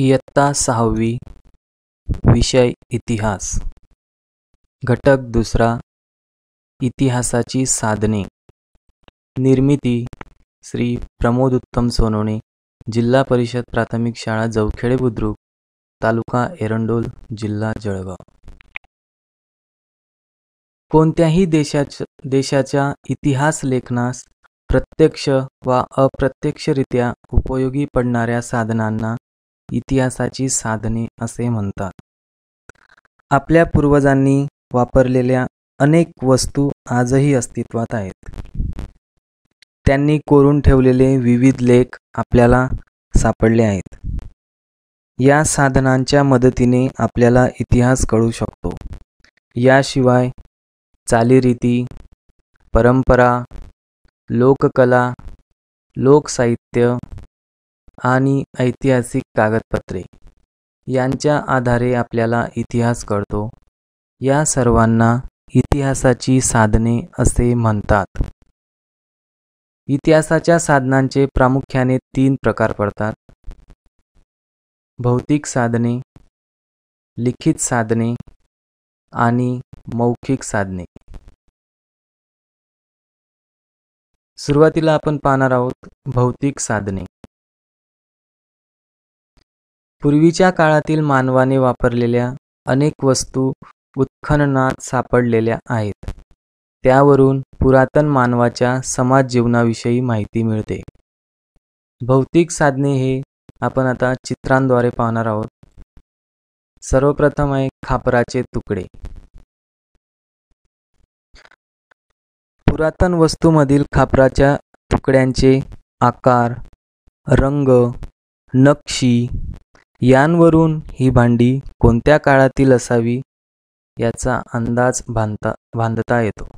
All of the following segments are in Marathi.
इयत्ता सहावी विषय इतिहास. घटक दुसरा इतिहासाची साधने. निर्मिती श्री प्रमोद उत्तम सोनवणे जिल्हा परिषद प्राथमिक शाळा जवखेडे बुद्रुक तालुका एरंडोल जिल्हा जळगाव. कोणत्याही देशाच्या देशाच्या इतिहास लेखनास प्रत्यक्ष वा अप्रत्यक्षरित्या उपयोगी पडणाऱ्या साधनांना इतिहासाची साधने असे म्हणतात. आपल्या पूर्वजांनी वापरलेल्या अनेक वस्तू आजही अस्तित्वात आहेत. त्यांनी कोरून ठेवलेले विविध लेख आपल्याला सापडले आहेत. या साधनांच्या मदतीने आपल्याला इतिहास कळू शकतो. याशिवाय चालीरीती परंपरा लोककला लोकसाहित्य आणि ऐतिहासिक कागदपत्रे. यांच्या आधारे आपल्याला इतिहास कळतो. या सर्वांना इतिहासाची साधने असे म्हणतात. इतिहासाच्या साधनांचे प्रामुख्याने तीन प्रकार पडतात. भौतिक साधने लिखित साधने आणि मौखिक साधने. सुरुवातीला आपण पाहणार आहोत भौतिक साधने. पूर्वीच्या काळातील मानवाने वापरलेल्या अनेक वस्तू उत्खननात सापडलेल्या आहेत. त्यावरून पुरातन मानवाच्या समाज जीवनाविषयी माहिती मिळते. भौतिक साधने हे आपण आता चित्रांद्वारे पाहणार आहोत. सर्वप्रथम आहे खापराचे तुकडे. पुरातन वस्तूमधील खापराच्या तुकड्यांचे आकार रंग नक्षी यांवरून ही भांडी कोणत्या काळातील असावी याचा अंदाज बांधता बांधता येतो.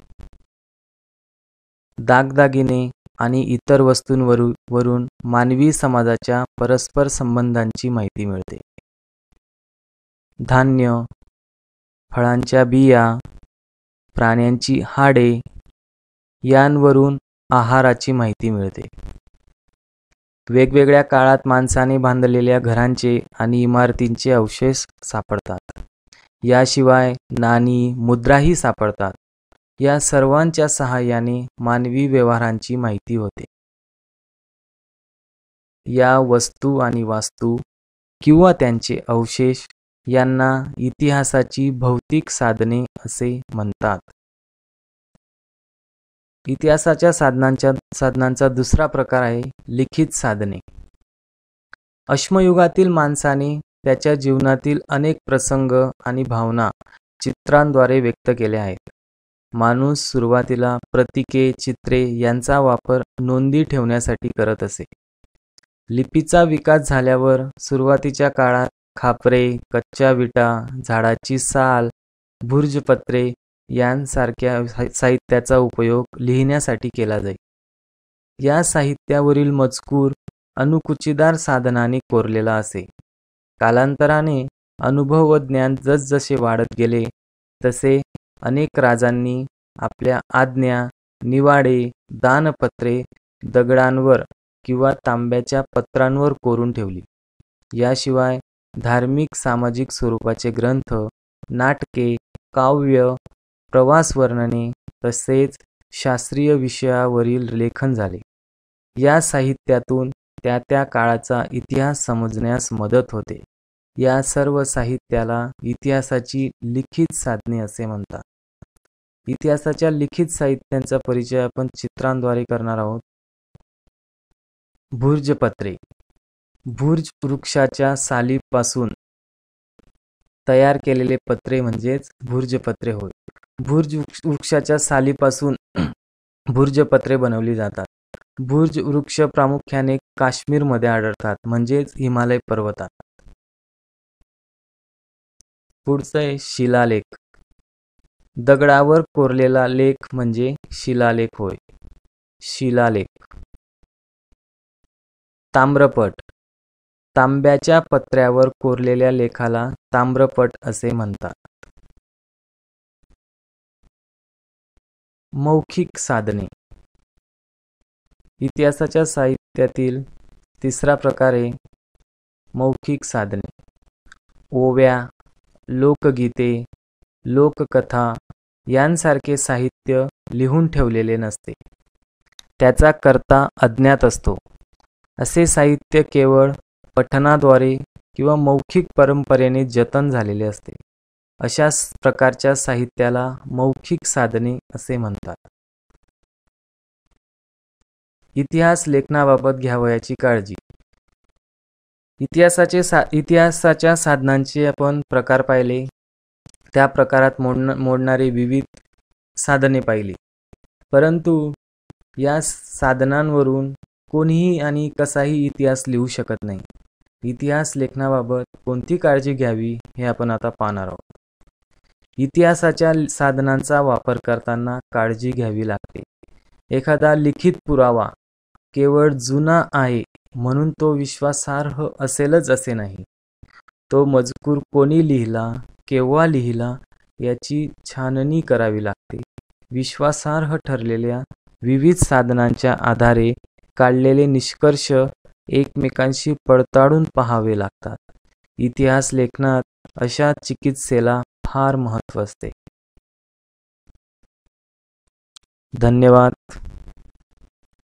दागदागिने आणि इतर वस्तूंवरून वरून मानवी समाजाच्या परस्पर संबंधांची माहिती मिळते. धान्य फळांच्या बिया प्राण्यांची हाडे यांवरून आहाराची माहिती मिळते. वेगवेगळ्या काळात माणसाने बांधलेल्या घरांचे आणि इमारतींचे अवशेष सापडतात. याशिवाय नाणी मुद्राही सापडतात. या सर्वांच्या सहाय्याने मानवी व्यवहारांची माहिती होते. या वस्तू आणि वास्तू किंवा त्यांचे अवशेष यांना इतिहासाची भौतिक साधने असे म्हणतात. इतिहासाच्या साधनांच्या साधनांचा दुसरा प्रकार आहे लिखित साधने. अश्मयुगातील माणसाने त्याच्या जीवनातील अनेक प्रसंग आणि भावना चित्रांद्वारे व्यक्त केल्या आहेत. माणूस सुरुवातीला प्रतिके चित्रे यांचा वापर नोंदी ठेवण्यासाठी करत असे. लिपीचा विकास झाल्यावर सुरुवातीच्या काळात खापरे कच्च्या विटा झाडाची साल भुर्जपत्रे यांसारख्या साहित्याचा उपयोग लिहिण्यासाठी केला जाई. या साहित्यावरील मजकूर अनुकुचीदार साधनाने कोरलेला असे. कालांतराने अनुभव व ज्ञान जसजसे वाढत गेले तसे अनेक राजांनी आपल्या आज्ञा निवाडे दानपत्रे दगडांवर किंवा तांब्याच्या पत्रांवर कोरून ठेवली. याशिवाय धार्मिक सामाजिक स्वरूपाचे ग्रंथ नाटके काव्य प्रवास वर्णने तसेच शास्त्रीय विषयावरील लेखन झाले. या साहित्यातून त्या त्या काळाचा इतिहास समजण्यास मदत होते. या सर्व साहित्याला इतिहासाची लिखित साधने असे म्हणतात. इतिहासाच्या लिखित साहित्यांचा परिचय आपण चित्रांद्वारे करणार आहोत. भुर्जपत्रे. भुर्ज वृक्षाच्या सालीपासून तयार केलेले पत्रे म्हणजेच भुर्जपत्रे होय. भुर्ज वृक्षाच्या सालीपासून भुर्जपत्रे बनवली जातात. भुर्ज वृक्ष प्रामुख्याने काश्मीरमध्ये आढळतात म्हणजेच हिमालय पर्वतात. पुढचं आहे शिलालेख. दगडावर कोरलेला लेख म्हणजे शिलालेख होय. शिलालेख. ताम्रपट. तांब्याच्या पत्र्यावर कोरलेल्या लेखाला ताम्रपट असे म्हणतात. मौखिक साधने. इतिहासाच्या साहित्यातील तिसरा प्रकार आहे मौखिक साधने. ओव्या लोकगीते लोककथा यांसारखे साहित्य लिहून ठेवलेले नसते. त्याचा करता अज्ञात असतो. असे साहित्य केवळ पठनाद्वारे किंवा मौखिक परंपरेने जतन झालेले असते. अशा प्रकारच्या साहित्याला मौखिक साधने असे म्हणतात. इतिहास लेखनाबाबत घ्यावयाची काळजी. इतिहासाचे सा इतिहासाच्या साधनांचे आपण प्रकार पाहिले. त्या प्रकारात मोडण मोडणारे विविध साधने पाहिली. परंतु या साधनांवरून कोणीही आणि कसाही इतिहास लिहू शकत नाही. इतिहास लेखनाबाबत कोणती काळजी घ्यावी हे आपण आता पाहणार आहोत. इतिहासाच्या साधनांचा वापर करताना काळजी घ्यावी लागते. एखादा लिखित पुरावा केवळ जुना आहे म्हणून तो विश्वासार्ह असेलच असे नाही. तो मजकूर कोणी लिहिला केव्हा लिहिला याची छाननी करावी लागते. विश्वासार्ह ठरलेल्या विविध साधनांच्या आधारे काढलेले निष्कर्ष एकमेकांशी पडताळून पाहावे लागतात. इतिहास लेखनात अशा चिकित्सेला फार महत्त्व असते. धन्यवाद.